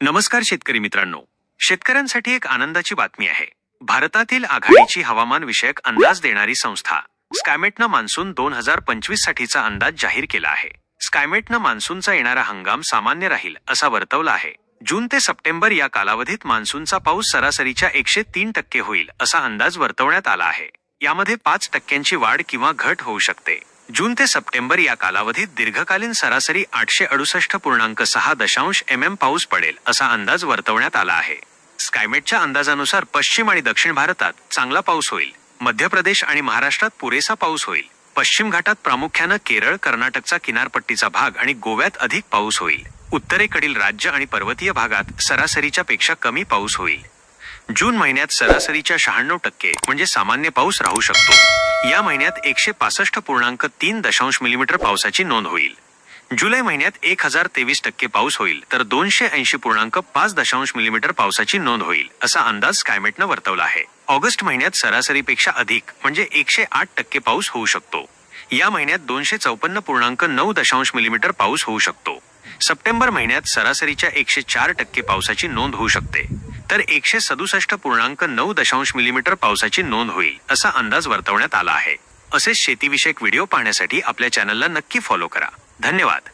नमस्कार शेतकरी मित्रांनो. शेतकऱ्यांसाठी एक आनंदाची बातमी आहे. भारतातील आघाडीची हवामान विषयक अंदाज देणारी संस्था स्कायमेटनं मान्सून दोन हजार पंचवीस साठीचा अंदाज जाहीर केला आहे. स्कायमेटनं मान्सूनचा येणारा हंगाम सामान्य राहील असा वर्तवला आहे. जून ते सप्टेंबर या कालावधीत मान्सूनचा पाऊस सरासरीच्या एकशे तीन टक्के होईल असा अंदाज वर्तवण्यात आला आहे. यामध्ये पाच टक्क्यांची वाढ किंवा घट होऊ शकते. जून ते सप्टेंबर या कालावधीत दीर्घकालीन सरासरी आठशे अडुसष्ट पूर्णांक सहा दशांश एम एम पाऊस पडेल असा अंदाज वर्तवण्यात आला आहे. स्कायमेटच्या अंदाजानुसार पश्चिम आणि दक्षिण भारतात चांगला पाऊस होईल. मध्य प्रदेश आणि महाराष्ट्रात पुरेसा पाऊस होईल. पश्चिम घाटात प्रामुख्यानं केरळ कर्नाटकचा किनारपट्टीचा भाग आणि गोव्यात अधिक पाऊस होईल. उत्तरेकडील राज्य आणि पर्वतीय भागात सरासरीच्या पेक्षा कमी पाऊस होईल. जून महिन्यात सरासरीच्या शहाण्णव टक्के म्हणजे सामान्य पाऊस राहू शकतो. या महिन्यात एकशे पासष्ट पूर्णांक तीन दशांश मिलीमीटर पावसाची नोंद होईल. जुलै महिन्यात एक हजार तेवीस टक्के पाऊस होईल तर दोनशे ऐंशी पूर्णांक पाच दशांश मिलीमीटर पावसाची नोंद होईल असा अंदाज स्कायमेटनं वर्तवला आहे. ऑगस्ट महिन्यात सरासरीपेक्षा अधिक म्हणजे एकशे आठ टक्के पाऊस होऊ शकतो. या महिन्यात दोनशे चौपन्न पूर्णांक नऊ दशांश मिलीमीटर पाऊस होऊ शकतो. सप्टेंबर महिन्यात सरासरीच्या एकशे चार टक्के पावसाची नोंद होऊ शकते. तर एकशे सदुसष्ट पूर्णांक नऊ दशांश मिलीमीटर पावसाची नोंद होईल असा अंदाज वर्तवण्यात आला आहे. असेच शेतीविषयक व्हिडिओ पाहण्यासाठी आपल्या चॅनलला नक्की फॉलो करा. धन्यवाद.